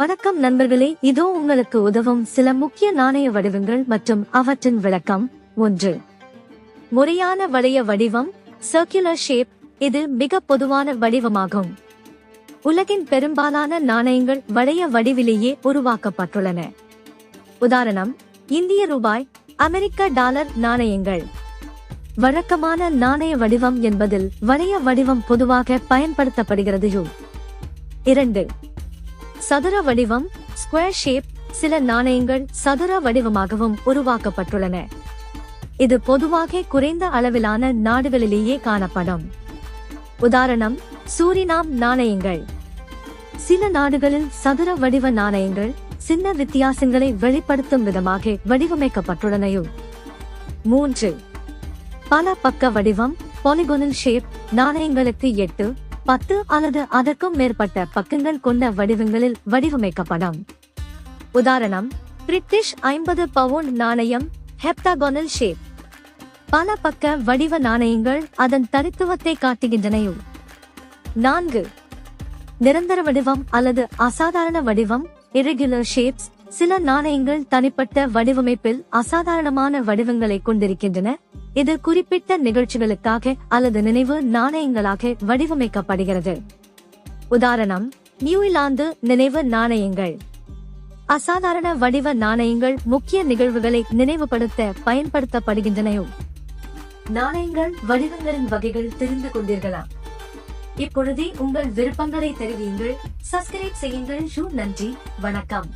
வணக்கம் நண்பர்களே இதோ உங்களுக்கு உதவும் சில முக்கிய நாணய வடிவங்கள் மற்றும் அவற்றின் விளக்கம். ஒன்று. முறையான வளைய வடிவம் சர்க்குலர் ஷேப் இது மிக பொதுவான வடிவமாகும். உலகின் பெரும்பாலான நாணயங்கள் வளைய வடிவிலேயே உருவாக்கப்பட்டுள்ளன. உதாரணம் இந்திய ரூபாய் அமெரிக்க டாலர் நாணயங்கள். வழக்கமான நாணய வடிவம் என்பதில் வளைய வடிவம் பொதுவாக பயன்படுத்தப்படுகிறது. இரண்டு. சதுர வடிவம் ஸ்கொயர் ஷேப் சில நாணயங்கள் சதுர வடிவமாகவும் உருவாக்கப்பட்டுள்ளன. இது பொதுவாக குறைந்த அளவிலான நாடுகளிலேயே காணப்படும். உதாரணம் சூரினாம் நாணயங்கள். சில நாடுகளில் சதுர வடிவ நாணயங்கள் சின்ன வித்தியாசங்களை வெளிப்படுத்தும் விதமாக வடிவமைக்கப்பட்டுள்ளனையும். மூன்று. பல பக்க வடிவம் பாலிகோனல் ஷேப் நாணயங்களுக்கு எட்டு பத்து அல்லது அதற்கும் மேற்பட்ட பக்கங்கள் கொண்ட வடிவங்களில் வடிவமைக்கப்படும். உதாரணம் பிரிட்டிஷ் ஐம்பது பவுண்ட் நாணயம் ஹெப்டாகோனல் ஷேப். பல பக்க வடிவ நாணயங்கள் அதன் தனித்துவத்தை காட்டுகின்றனையும் நான்கு நிரந்தர வடிவம் அல்லது அசாதாரண வடிவம் இரெகுலர் ஷேப்ஸ் சில நாணயங்கள் தனிப்பட்ட வடிவமைப்பில் அசாதாரணமான வடிவங்களை கொண்டிருக்கின்றன. இது குறிப்பிட்ட நிகழ்ச்சிகளுக்காக அல்லது நினைவு நாணயங்களாக வடிவமைக்கப்படுகிறது. உதாரணம் நியூலாந்து நினைவு நாணயங்கள். அசாதாரண வடிவ நாணயங்கள் முக்கிய நிகழ்வுகளை நினைவுபடுத்த பயன்படுத்தப்படுகின்றனையும் நாணயங்கள் வடிவங்களின் வகைகள் தெரிந்து கொண்டீர்களா? இப்பொழுதே உங்கள் விருப்பங்களை தெரிவியுங்கள். சப்ஸ்கிரைப் செய்யுங்கள். ஷூ நன்றி. வணக்கம்.